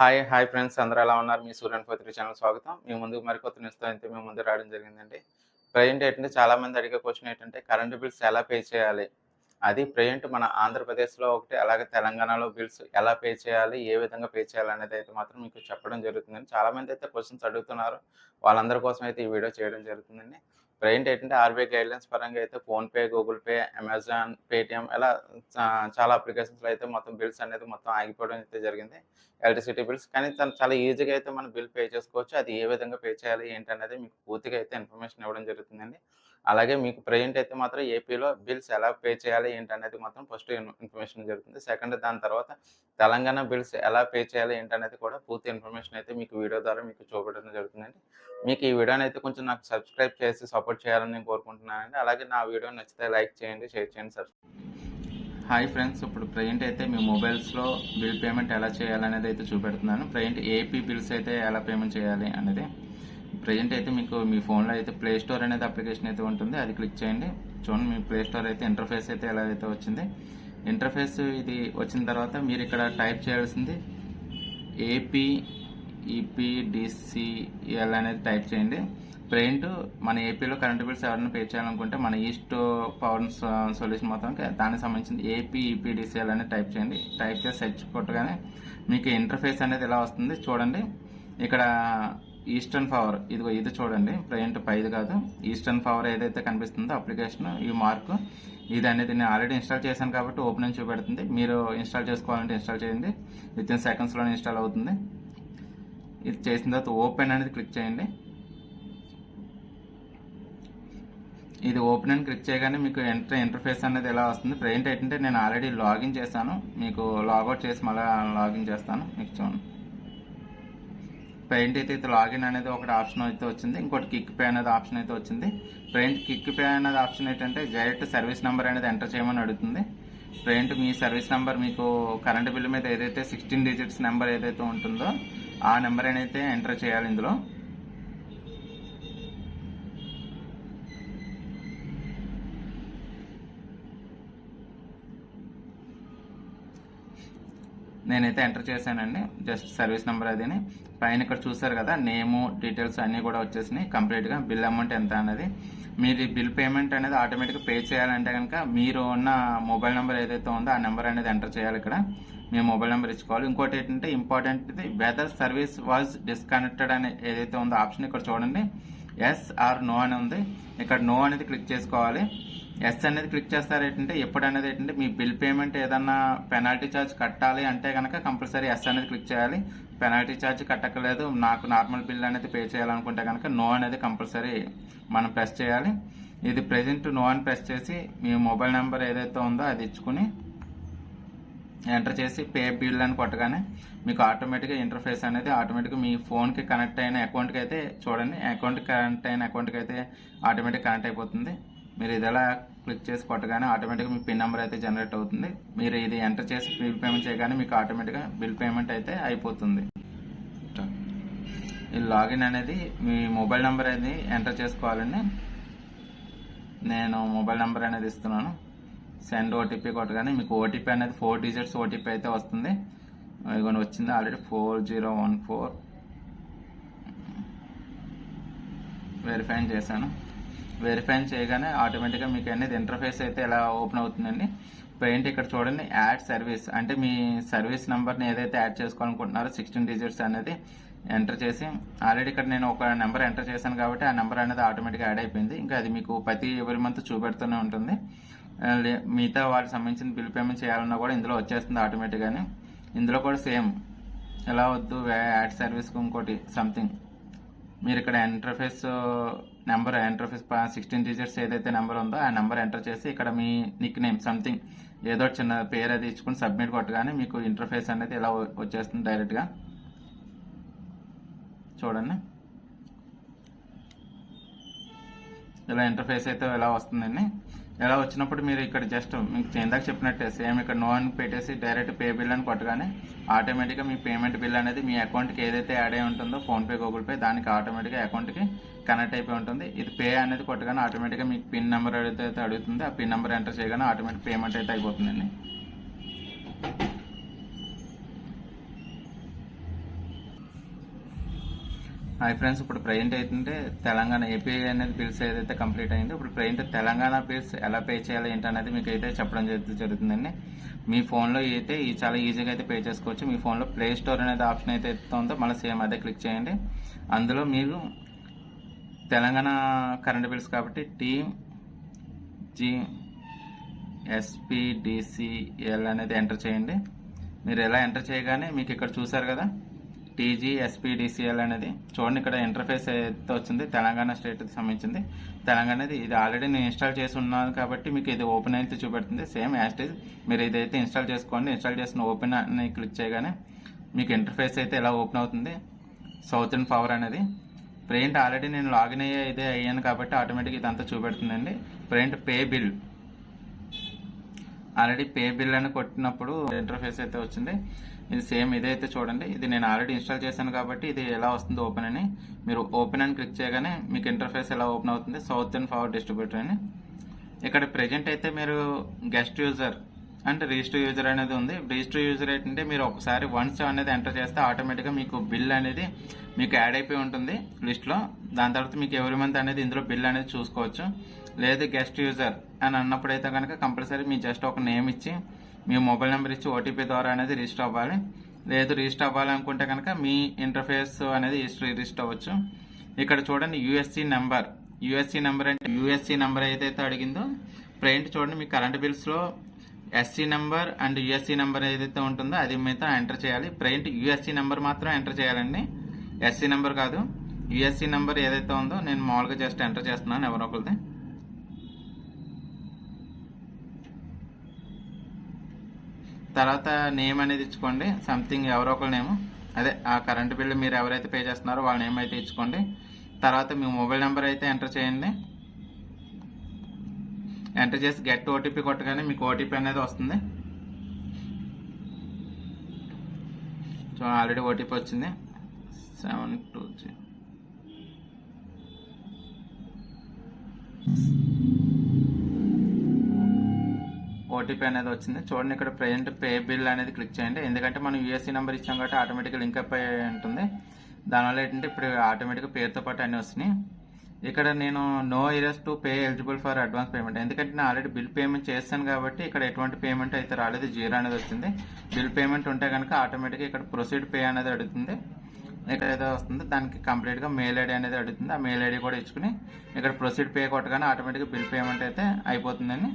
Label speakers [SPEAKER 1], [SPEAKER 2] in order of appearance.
[SPEAKER 1] Hi hi friends. అందరూ ఎలా ఉన్నారు? మీ సూర్యన్ పత్రిక ఛానల్ స్వాగతం. మీ ముందు మరికొత్త న్యూస్తో అయితే మేము ముందు రావడం జరిగిందండి. ప్రజెంట్ ఏంటంటే చాలామంది అడిగే క్వశ్చన్ ఏంటంటే కరెంట్ బిల్స్ ఎలా పే చేయాలి? అది ప్రజెంట్ మన ఆంధ్రప్రదేశ్లో ఒకటి అలాగే తెలంగాణలో బిల్స్ ఎలా పే చేయాలి? ఏ విధంగా పే చేయాలి అనేది అయితే మాత్రం మీకు చెప్పడం జరుగుతుందండి. చాలామంది అయితే క్వశ్చన్స్ అడుగుతున్నారు. వాళ్ళందరి కోసం అయితే ఈ వీడియో చేయడం జరుగుతుందండి. ప్రజెంట్ ఏంటంటే ఆర్బీఐ గైడ్లైన్స్ పరంగా అయితే PhonePe Google Pay Amazon Paytm ఇలా చాలా అప్లికేషన్స్లో అయితే మొత్తం బిల్స్ అనేది మొత్తం ఆగిపోవడం అయితే జరిగింది. Electricity bills. కానీ తను చాలా ఈజీగా అయితే మనం బిల్ పే చేసుకోవచ్చు. అది ఏ విధంగా పే చేయాలి ఏంటి అనేది మీకు పూర్తిగా అయితే ఇన్ఫర్మేషన్ ఇవ్వడం జరుగుతుందండి. అలాగే మీకు ప్రజెంట్ అయితే మాత్రం ఏపీలో బిల్స్ ఎలా పే చేయాలి ఏంటి అనేది మాత్రం ఫస్ట్ ఇన్ఫర్మేషన్ జరుగుతుంది. సెకండ్ దాని తర్వాత తెలంగాణ బిల్స్ ఎలా పే చేయాలి ఏంటి అనేది కూడా పూర్తి ఇన్ఫర్మేషన్ అయితే మీకు వీడియో ద్వారా మీకు చూపెట్టడం జరుగుతుందండి. మీకు ఈ వీడియోని అయితే కొంచెం నాకు సబ్స్క్రైబ్ చేసి సపోర్ట్ చేయాలని నేను కోరుకుంటున్నానండి. అలాగే నా వీడియో నచ్చితే లైక్ చేయండి షేర్ చేయండి సబ్స్క్రైబ్ హాయ్ ఫ్రెండ్స్ ఇప్పుడు ప్రజెంట్ అయితే మీ మొబైల్స్లో బిల్ పేమెంట్ ఎలా చేయాలనేది అయితే చూపెడుతున్నాను. ప్రజెంట్ ఏపీ బిల్స్ అయితే ఎలా పేమెంట్ చేయాలి అనేది ప్రజెంట్ అయితే మీకు మీ ఫోన్లో అయితే ప్లే స్టోర్ అనేది అప్లికేషన్ అయితే ఉంటుంది. అది క్లిక్ చేయండి. చూడండి మీ ప్లే స్టోర్ అయితే ఇంటర్ఫేస్ అయితే ఎలా అయితే వచ్చింది. ఇంటర్ఫేస్ ఇది వచ్చిన తర్వాత మీరు ఇక్కడ టైప్ చేయాల్సింది ఏపీ ఈపీడిసిఎల్ అనేది టైప్ చేయండి. ప్రింట్ మన ఏపీలో కరెంట్ బిల్స్ ఎవరైనా పే చేయాలనుకుంటే మన ఈస్ట్ పవర్ సొల్యూషన్ మొత్తం దానికి సంబంధించిన ఏపీ ఈపీడిసిఎల్ అనేది టైప్ చేయండి. టైప్ చేసి సెర్చ్ కొట్టగానే మీకు ఇంటర్ఫేస్ అనేది ఎలా వస్తుంది చూడండి. ఇక్కడ ఈస్టర్న్ పవర్. ఇదిగో ఇది చూడండి. ప్రజెంట్ పైది కాదు. ఈస్టర్న్ పవర్ ఏదైతే కనిపిస్తుందో అప్లికేషన్ ఈ మార్క్ ఇది అనేది నేను ఆల్రెడీ ఇన్స్టాల్ చేశాను కాబట్టి ఓపెన్ అని చూపెడుతుంది. మీరు ఇన్స్టాల్ చేసుకోవాలంటే ఇన్స్టాల్ చేయండి. విత్ ఇన్ సెకండ్స్లోనే ఇన్స్టాల్ అవుతుంది. ఇది చేసిన తర్వాత ఓపెన్ అనేది క్లిక్ చేయండి. ఇది ఓపెన్ అని క్లిక్ చేయగానే మీకు ఎంటర్ ఇంటర్ఫేస్ అనేది ఎలా వస్తుంది? ప్రజెంట్ ఏంటంటే నేను ఆల్రెడీ లాగిన్ చేశాను. మీకు లాగౌట్ చేసి మళ్ళీ లాగిన్ చేస్తాను. మీకు చూడండి. పెయింట్ అయితే ఇది లాగిన్ అనేది ఒకటి ఆప్షన్ అయితే వచ్చింది. ఇంకోటి కిక్ పే అనేది ఆప్షన్ అయితే వచ్చింది. పెయింట్ కిక్ పే అనేది ఆప్షన్ ఏంటంటే డైరెక్ట్ సర్వీస్ నెంబర్ అనేది ఎంటర్ చేయమని అడుగుతుంది. పెయింట్ మీ సర్వీస్ నెంబర్ మీకు కరెంట్ బిల్ మీద ఏదైతే సిక్స్టీన్ డిజిట్స్ నెంబర్ ఏదైతే ఉంటుందో ఆ నెంబర్ అనేది ఎంటర్ చేయాలి ఇందులో. నేనైతే ఎంటర్ చేశానండి. జస్ట్ సర్వీస్ నెంబర్ అదిని. పైన ఇక్కడ చూసారు కదా నేము డీటెయిల్స్ అన్నీ కూడా వచ్చేసినాయి. కంప్లీట్గా బిల్ అమౌంట్ ఎంత అనేది మీరు బిల్ పేమెంట్ అనేది ఆటోమేటిక్గా పే చేయాలంటే కనుక మీరు ఉన్న మొబైల్ నెంబర్ ఏదైతే ఉందో ఆ నెంబర్ అనేది ఎంటర్ చేయాలి ఇక్కడ. మీ మొబైల్ నెంబర్ ఇచ్చుకోవాలి. ఇంకోటి ఏంటంటే ఇంపార్టెంట్ ఇది. వెదర్ సర్వీస్ వాజ్ డిస్కనెక్టెడ్ అని ఏదైతే ఉందో ఆప్షన్ ఇక్కడ చూడండి. ఎస్ ఆర్ నో అని ఉంది. ఇక్కడ నో అనేది క్లిక్ చేసుకోవాలి. ఎస్ అనేది క్లిక్ చేస్తారు ఏంటంటే ఎప్పుడు అనేది ఏంటంటే మీ బిల్ పేమెంట్ ఏదన్నా పెనాల్టీ ఛార్జ్ కట్టాలి అంటే కనుక కంపల్సరీ ఎస్ అనేది క్లిక్ చేయాలి. పెనాల్టీ ఛార్జ్ కట్టకలేదు నాకు నార్మల్ బిల్ అనేది పే చేయాలనుకుంటే కనుక నో అనేది కంపల్సరీ మనం ప్రెస్ చేయాలి. ఇది ప్రెజెంట్ నో అని ప్రెస్ చేసి మీ మొబైల్ నెంబర్ ఏదైతే ఉందో అది ఇచ్చుకుని ఎంటర్ చేసి పే బిల్ అని కొట్టగానే మీకు ఆటోమేటిక్గా ఇంటర్ఫేస్ అనేది ఆటోమేటిక్గా మీ ఫోన్కి కనెక్ట్ అయిన అకౌంట్కి అయితే చూడండి. అకౌంట్కి కనెక్ట్ అయిన అకౌంట్కి అయితే ఆటోమేటిక్ కనెక్ట్ అయిపోతుంది. మీరు ఇది ఎలా క్లిక్ చేసి కొట్టగానే ఆటోమేటిక్గా మీ పిన్ నెంబర్ అయితే జనరేట్ అవుతుంది. మీరు ఇది ఎంటర్ చేసి బిల్ పేమెంట్ చేయగానే మీకు ఆటోమేటిక్గా బిల్ పేమెంట్ అయితే అయిపోతుంది. ఈ లాగిన్ అనేది మీ మొబైల్ నెంబర్ అనేది ఎంటర్ చేసుకోవాలండి. నేను మొబైల్ నెంబర్ అనేది ఇస్తున్నాను. సెండ్ ఓటీపీ కొట్టగానే మీకు ఓటీపీ అనేది ఫోర్ డిజిట్స్ ఓటీపీ అయితే వస్తుంది. ఇవన్నీ వచ్చింది already four zero one four. Verify చేశాను. వెరిఫై చేయగానే ఆటోమేటిక్గా మీకు అనేది ఇంటర్ఫేస్ అయితే ఎలా ఓపెన్ అవుతుందండి? పెయింట్ ఇక్కడ చూడండి యాడ్ సర్వీస్ అంటే మీ సర్వీస్ నెంబర్ని ఏదైతే యాడ్ చేసుకోవాలనుకుంటున్నారో సిక్స్టీన్ డిజిట్స్ అనేది ఎంటర్ చేసి ఆల్రెడీ ఇక్కడ నేను ఒక నెంబర్ ఎంటర్ చేశాను కాబట్టి ఆ నెంబర్ అనేది ఆటోమేటిక్గా యాడ్ అయిపోయింది. ఇంకా అది మీకు ప్రతి ఎవరి మంత్ చూపెడుతూనే ఉంటుంది. మిగతా వాటికి సంబంధించిన బిల్ పేమెంట్ చేయాలన్నా కూడా ఇందులో వచ్చేస్తుంది ఆటోమేటిక్గానే ఇందులో కూడా సేమ్ ఎలా వద్దు యాడ్ సర్వీస్కి ఇంకోటి సంథింగ్ మీరు ఇక్కడ interface number interface sixteen digits ఏదైతే నెంబర్ ఉందో ఆ నెంబర్ ఎంటర్ చేసి ఇక్కడ మీ నిక్ నేమ్ సంథింగ్ ఏదో చిన్న పేరు అది ఇచ్చుకుని సబ్మిట్ కొట్టగానే మీకు ఇంటర్ఫేస్ అనేది ఇలా వచ్చేస్తుంది డైరెక్ట్గా చూడండి. ఇలా ఇంటర్ఫేస్ అయితే ఇలా వస్తుందండి? ఇలా వచ్చినప్పుడు మీరు ఇక్కడ జస్ట్ మీకు ఇందాక చెప్పినట్టే సేమ్ ఇక్కడ నో అని పెట్టేసి డైరెక్ట్ పే బిల్ అని కొట్టగానే ఆటోమేటిక్గా మీ పేమెంట్ బిల్ అనేది మీ అకౌంట్కి ఏదైతే యాడ్ అయి ఉంటుందో ఫోన్పే గూగుల్ పే దానికి ఆటోమేటిక్గా అకౌంట్కి కనెక్ట్ అయిపోయి ఉంటుంది. ఇది పే అనేది కొట్టగానే ఆటోమేటిక్గా మీకు పిన్ నెంబర్ ఏదైతే అడుగుతుంది ఆ పిన్ నెంబర్ ఎంటర్ చేయగానే ఆటోమేటిక్ పేమెంట్ అయితే అయిపోతుందండి. హాయ్ ఫ్రెండ్స్ ఇప్పుడు ప్రజెంట్ ఏంటంటే తెలంగాణ ఏపీ అనేది బిల్స్ ఏదైతే కంప్లీట్ అయిందో ఇప్పుడు ప్రజెంట్ తెలంగాణ బిల్స్ ఎలా పే చేయాలి ఏంటనేది మీకు అయితే చెప్పడం జరుగుతుందండి. మీ ఫోన్లో అయితే ఈ చాలా ఈజీగా అయితే పే చేసుకోవచ్చు. మీ ఫోన్లో ప్లే స్టోర్ అనేది ఆప్షన్ అయితే ఉందో మళ్ళీ సేమ్ అదే క్లిక్ చేయండి. అందులో మీరు తెలంగాణ కరెంట్ బిల్స్ కాబట్టి టీమ్ జీ ఎస్పీడిసిఎల్ అనేది ఎంటర్ చేయండి. మీరు ఎలా ఎంటర్ చేయగానే మీకు ఇక్కడ చూసారు కదా టీజీ ఎస్పీడిసిఎల్ అనేది చూడండి ఇక్కడ ఇంటర్ఫేస్ అయితే వచ్చింది తెలంగాణ స్టేట్కి సంబంధించింది. తెలంగాణ ఇది ఆల్రెడీ నేను ఇన్స్టాల్ చేసి ఉన్నాను కాబట్టి మీకు ఇది ఓపెన్ అయితే చూపెడుతుంది. సేమ్ యాస్టేజ్ మీరు ఇదైతే ఇన్స్టాల్ చేసుకోండి. ఇన్స్టాల్ చేసిన ఓపెన్ అని క్లిక్ చేయగానే మీకు ఇంటర్ఫేస్ అయితే ఎలా ఓపెన్ అవుతుంది? సౌత్ అండ్ పవర్ అనేది. ప్రింట్ ఆల్రెడీ నేను లాగిన్ అయ్యే ఇదే అయ్యాను కాబట్టి ఆటోమేటిక్ ఇదంతా చూపెడుతుందండి. Print pay bill already pay bill అని కొట్టినప్పుడు ఇంటర్ఫేస్ అయితే వచ్చింది. ఇది సేమ్ ఇదైతే చూడండి. ఇది నేను ఆల్రెడీ ఇన్స్టాల్ చేశాను కాబట్టి ఇది ఎలా వస్తుంది ఓపెన్ అని. మీరు ఓపెన్ అని క్లిక్ చేయగానే మీకు ఇంటర్ఫేస్ ఎలా ఓపెన్ అవుతుంది? సౌత్ అండ్ పవర్ డిస్ట్రిబ్యూటర్ అని. ఇక్కడ ప్రెజెంట్ అయితే మీరు గెస్ట్ యూజర్ అంటే రిజిస్టర్ యూజర్ అనేది ఉంది. రిజిస్టర్ యూజర్ ఏంటంటే మీరు ఒకసారి వన్స్ అనేది ఎంటర్ చేస్తే ఆటోమేటిక్గా మీకు బిల్ అనేది మీకు యాడ్ అయిపోయి ఉంటుంది లిస్ట్లో. దాని తర్వాత మీకు ఎవరి మంత్ అనేది ఇందులో బిల్ అనేది చూసుకోవచ్చు. లేదు గెస్ట్ యూజర్ అని అన్నప్పుడైతే కనుక కంపల్సరీ మీ జస్ట్ ఒక నేమ్ ఇచ్చి మీ మొబైల్ నెంబర్ ఇచ్చి ఓటీపీ ద్వారా అనేది రిజిస్టర్ అవ్వాలి. లేదు రిజిస్టర్ అవ్వాలనుకుంటే కనుక మీ ఇంటర్ఫేస్ అనేది రిజిస్టర్ అవ్వచ్చు. ఇక్కడ చూడండి యూఎస్సి నెంబర్ యూఎస్సి నెంబర్ అంటే యూఎస్సి నెంబర్ ఏదైతే అడిగిందో ప్రింట్ చూడండి మీ current బిల్స్లో SC number and USC number ఏదైతే ఉంటుందో అది మిగతా ఎంటర్ చేయాలి. ప్రింట్ యుఎస్సి నెంబర్ మాత్రం ఎంటర్ చేయాలండి. ఎస్సీ నెంబర్ కాదు. యుఎస్సి నెంబర్ ఏదైతే ఉందో నేను మామూలుగా జస్ట్ ఎంటర్ చేస్తున్నాను ఎవరో ఒకరిది. తర్వాత నేమ్ అనేది ఇచ్చుకోండి. సంథింగ్ ఎవరో ఒకరి నేమ్ అదే ఆ కరెంట్ బిల్ మీరు ఎవరైతే పే చేస్తున్నారో వాళ్ళ నేమ్ అయితే ఇచ్చుకోండి. తర్వాత మీ మొబైల్ నెంబర్ అయితే ఎంటర్ చేయండి. ఎంటర్ చేసి గెట్ ఓటీపీ కొట్టగానే మీకు ఓటీపీ అనేది వస్తుంది. సో ఆల్రెడీ ఓటీపీ వచ్చింది. సెవెన్ టూ త్రీ ఓటీపీ అనేది వచ్చింది. చూడండి ఇక్కడ ప్రజెంట్ పే బిల్ అనేది క్లిక్ చేయండి. ఎందుకంటే మనం యూఎస్సీ నెంబర్ ఇచ్చాం కాబట్టి ఆటోమేటిక్గా లింక్ అప్ అయి ఉంటుంది. దానివల్ల ఏంటంటే ఇప్పుడు ఆటోమేటిక్గా పేరుతో పాటు అన్నీ వస్తున్నాయి. ఇక్కడ నేను no arrears to pay eligible for advance payment. ఎందుకంటే నేను ఆల్రెడీ బిల్ పేమెంట్ చేస్తాను కాబట్టి ఇక్కడ ఎటువంటి పేమెంట్ అయితే రాలేదు. జీరో అనేది వచ్చింది. బిల్ పేమెంట్ ఉంటే కనుక ఆటోమేటిక్గా ఇక్కడ ప్రొసీడ్ పే అనేది అడుగుతుంది. ఇక్కడ ఏదో వస్తుంది. దానికి కంప్లీట్గా మెయిల్ ఐడి అనేది అడుగుతుంది. ఆ మెయిల్ ఐడి కూడా ఇచ్చుకుని ఇక్కడ ప్రొసీడ్ పే కొట్టగానే ఆటోమేటిక్గా బిల్ పేమెంట్ అయితే అయిపోతుందని